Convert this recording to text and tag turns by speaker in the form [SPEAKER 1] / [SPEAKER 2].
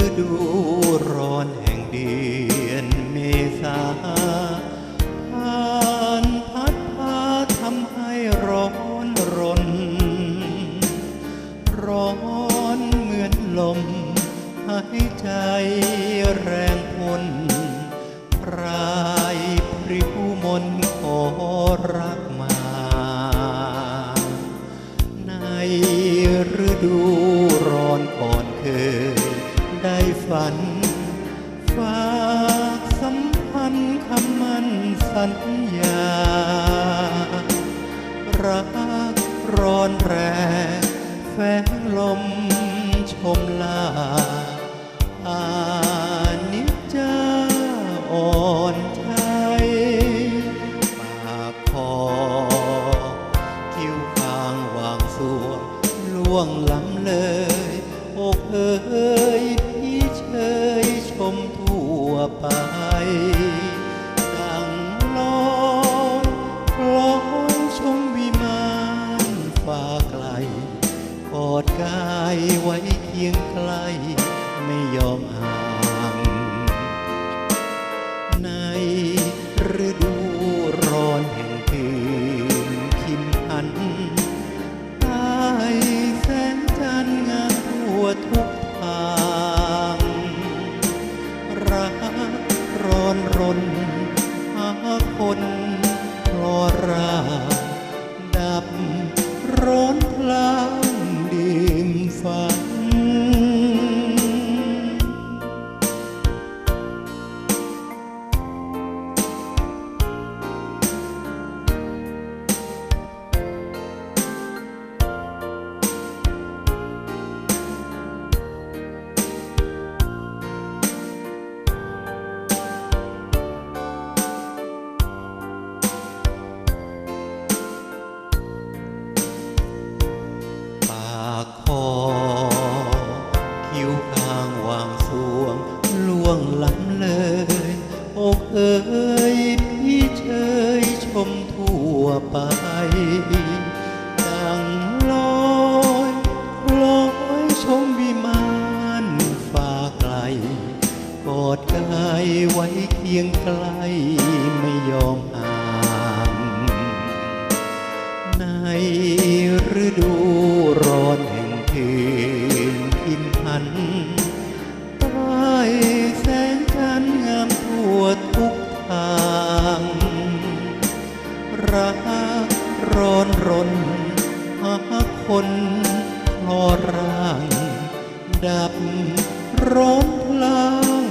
[SPEAKER 1] ฤดูร้อนแห่งเดือนเมษาผ่านพัดพาทำให้ร้อนรน ร้อนเหมือนลมหายใจแรงพลปลายพริ้วมนขอรักมา ในฤดู ฝัน ฝากสัมพันธ์คำมั่นสัญญา รักร้อนแรงแฝงลมชมลาอานิจจาอ่อนใจปากคอคิ้วคางวางสวงล่วงหล้ำเลย ไม่ยอมห่า ล้ำเลยอกเอ๋ยพี่เชยชมทั่วไป รักร้อนรนหาคนพลอร่าง ดับร้อนพลา